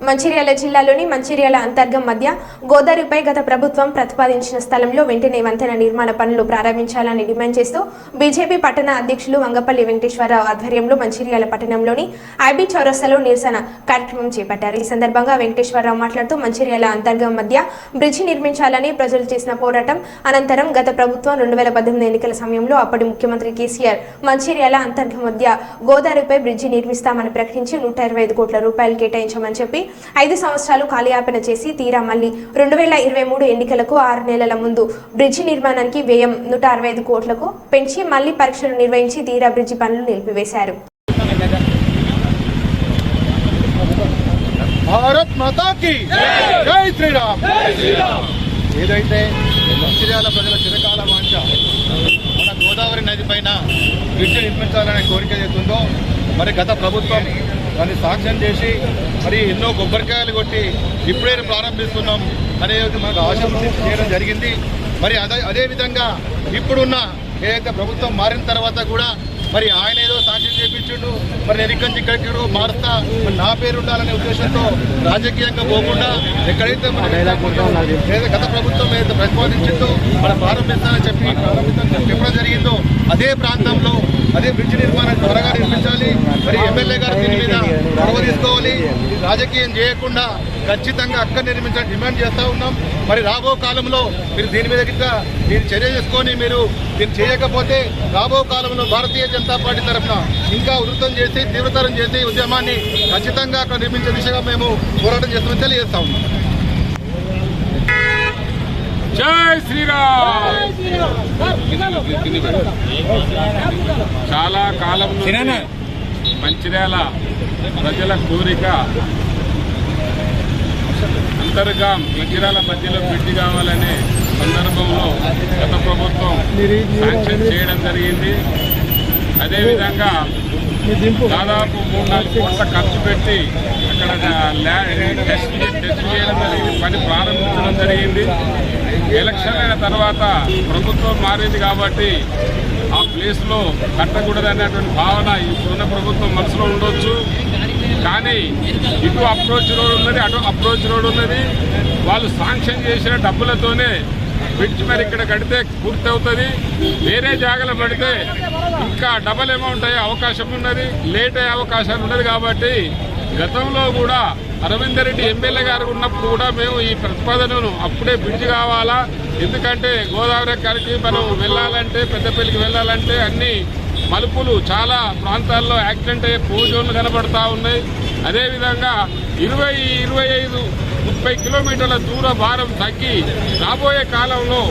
మంచిర్యాల జిల్లాలోని మంచిర్యాల అంతర్గం మధ్య గోదావరిపై గత ప్రభుత్వం ప్రతిపాదించిన స్థలంలో వెంటనే వంతెన నిర్మాణ పనులు ప్రారంభించాలని డిమాండ్ చేస్తూ బీజేపీ పట్టణ అధ్యక్షులు వంగపల్లి వెంకటేశ్వరరావు ఆధ్వర్యంలో మంచిర్యాల పట్టణంలోని ఐబీ చౌరస్తాలో నిరసన కార్యక్రమం చేపట్టారు. ఈ సందర్భంగా వెంకటేశ్వరరావు మాట్లాడుతూ మంచిర్యాల అంతర్గం మధ్య బ్రిడ్జి నిర్మించాలని ప్రజలు చేసిన పోరాటం అనంతరం గత ప్రభుత్వం రెండు వేల పద్దెనిమిది ఎన్నికల సమయంలో అప్పటి ముఖ్యమంత్రి కేసీఆర్ మంచిర్యాల అంతర్గం మధ్య గోదావరిపై బ్రిడ్జి నిర్మిస్తామని ప్రకటించి నూట ఇరవై ఐదు కోట్ల రూపాయలు కేటాయించమని చెప్పి ఐదు సంవత్సరాలు కాలయాపన చేసి తీరా మళ్ళీ రెండు వేల ఇరవై మూడు ఎన్నికలకు ఆరు నెలల ముందు బ్రిడ్జి నిర్మాణానికి వ్యయం నూట అరవై ఐదు కోట్లకు పెంచి మళ్ళీ పరీక్షలు నిర్వహించి తీరా బ్రిడ్జి పనులు నిలిపివేశారు. భారత్ మాతా కి జై శ్రీరామ్. ఏదైతే మంచిర్యాల ప్రజల చిరకాల వాంఛ మన గోదావరి నది పైన బ్రిడ్జ్ నిర్మించాలనే కోరిక చేస్తుందో మరి గత ప్రభుత్వం దాన్ని సాక్ష్యం చేసి మరి ఎన్నో కొబ్బరికాయలు కొట్టి ఇప్పుడే ప్రారంభిస్తున్నాం అనేది మనకు ఆశ చేయడం జరిగింది. మరి అదే అదేవిధంగా ఇప్పుడున్న ఏదైతే ప్రభుత్వం మారిన తర్వాత కూడా మరి ఆయన ఏదో సాక్ష్యం చేపించుండు మరి నేను ఇక్కడి నుంచి ఇక్కడికి మారుస్తా మరి నా పేరు ఉండాలనే ఉద్దేశంతో రాజకీయంగా పోకుండా ఎక్కడైతే గత ప్రభుత్వం ఏదైతే ప్రతిపాదించిందో మనం ప్రారంభిస్తానని చెప్పి ప్రారంభిస్తానని చెప్పడం జరిగిందో అదే ప్రాంతంలో అదే బ్రిడ్జ్ నిర్మాణం త్వరగా నిర్మించాలి. మరి ఎమ్మెల్యే గారు దీని మీద గొడవ తీసుకోవాలి. రాజకీయం చేయకుండా ఖచ్చితంగా అక్కడ నిర్మించాలని డిమాండ్ చేస్తూ ఉన్నాం. మరి రాబో కాలంలో మీరు దీని మీద గిట్ట దీన్ని చర్య చేసుకొని మీరు దీన్ని చేయకపోతే రాబో కాలంలో భారతీయ జనతా పార్టీ తరఫున ఇంకా ఉధృతం చేసి తీవ్రతరం చేసి ఉద్యమాన్ని ఖచ్చితంగా అక్కడ నిర్మించే దిశగా మేము పోరాటం చేస్తామని తెలియజేస్తా ఉన్నాం. జై శ్రీరామ్! చాలా కాలం మంచిర్యాల ప్రజల కోరిక అంతర్గా మంచిర్యాల మధ్యలో పెట్టి కావాలనే సందర్భంలో గత ప్రభుత్వం శాంక్షన్ చేయడం జరిగింది. అదేవిధంగా దాదాపు మూడు నాలుగు కోట్ల ఖర్చు పెట్టి అక్కడ టెస్ట్ టెస్ట్ చేయడం జరిగింది. పని ప్రారంభించడం జరిగింది. ఎలక్షన్ అయిన తర్వాత ప్రభుత్వం మారింది కాబట్టి ఆ ప్లేస్లో కట్టకూడదనేటువంటి భావన ఇప్పుడున్న ప్రభుత్వం మనసులో ఉండొచ్చు. కానీ ఇటు అప్రోచ్ రోడ్ ఉన్నది అటు అప్రోచ్ రోడ్ ఉన్నది. వాళ్ళు శాంక్షన్ చేసిన డబ్బులతోనే బ్రిడ్జ్ మరి ఇక్కడ కడితే పూర్తి అవుతుంది వేరే జాగాలో పడితే ఇంకా డబల్ అమౌంట్ అయ్యే అవకాశం ఉన్నది లేట్ అయ్యే అవకాశాలు ఉన్నది కాబట్టి గతంలో కూడా అరవింద్ రెడ్డి ఎమ్మెల్యే గారు ఉన్నప్పుడు కూడా మేము ఈ ప్రతిపాదనను అప్పుడే బ్రిడ్జ్ కావాలా? ఎందుకంటే గోదావరి గారికి మనం వెళ్ళాలంటే పెద్దపల్లికి వెళ్ళాలంటే అన్ని మలుపులు చాలా ప్రాంతాల్లో యాక్సిడెంట్ అయ్యే పోజోన్లు కనబడతా ఉన్నాయి. అదేవిధంగా ఇరవై ఇరవై ఐదు ముప్పై కిలోమీటర్ల దూర భారం తగ్గి రాబోయే కాలంలో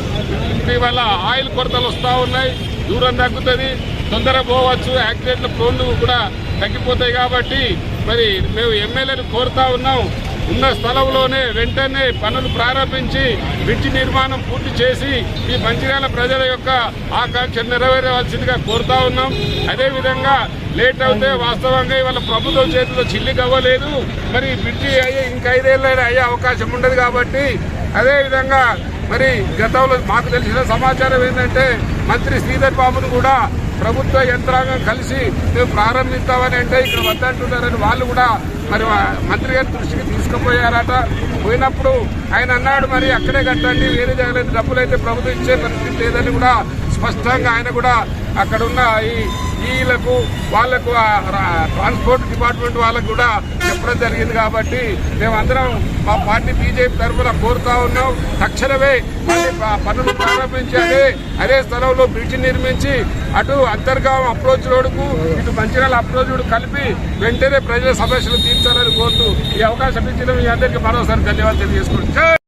ఇటీవల ఆయిల్ కొరతలు వస్తూ ఉన్నాయి. దూరం తగ్గుతుంది తొందరగా పోవచ్చు. యాక్సిడెంట్ల ప్రోన్లు కూడా తగ్గిపోతాయి కాబట్టి మరి మేము ఎమ్మెల్యేని కోరుతా ఉన్నాం. ఉన్న స్థలంలోనే వెంటనే పనులు ప్రారంభించి బ్రిడ్జి నిర్మాణం పూర్తి చేసి ఈ మంచిర్యాల ప్రజల యొక్క ఆకాంక్ష నెరవేరవలసిందిగా కోరుతా ఉన్నాం. అదేవిధంగా లేట్ అవుతే వాస్తవంగా ఇవాళ ప్రభుత్వం చేతిలో చిల్లి అవ్వలేదు మరి బ్రిడ్జి అయ్యే ఇంకా ఐదేళ్ళు అయ్యే అవకాశం ఉండదు కాబట్టి అదేవిధంగా మరి గతంలో మాకు తెలిసిన సమాచారం ఏంటంటే మంత్రి శ్రీధర్ బాబును కూడా ప్రభుత్వ యంత్రాంగం కలిసి మేము ప్రారంభిస్తామని అంటే ఇక్కడ వద్దంటున్నారని వాళ్ళు కూడా మరి మంత్రి గారి దృష్టికి తీసుకుపోయారట. పోయినప్పుడు ఆయన అన్నాడు మరి అక్కడే కట్టండి వేరే జగలేదు డబ్బులు అయితే ప్రభుత్వం ఇచ్చే పరిస్థితి లేదని కూడా స్పష్టంగా ఆయన కూడా అక్కడున్న ఈ ఈలకు వాళ్ళకు ట్రాన్స్పోర్ట్ డిపార్ట్మెంట్ వాళ్ళకు కూడా చెప్పడం జరిగింది కాబట్టి మేమందరం మా పార్టీ బీజేపీ తరఫున కోరుతా ఉన్నాం. తక్షణమే మళ్ళీ పనులు ప్రారంభించాలి. అదే అదే స్థలంలో బ్రిడ్జ్ నిర్మించి అటు అంతర్గాం అప్రోచ్ రోడ్డుకు ఇటు మంచిర్యాల అప్రోచ్ రోడ్డు కలిపి వెంటనే ప్రజల సమస్యలు తీర్చాలని కోరుతూ ఈ అవకాశం ఇచ్చిన మీ అందరికీ మరోసారి ధన్యవాదాలు తెలియజేసుకుంటున్నాను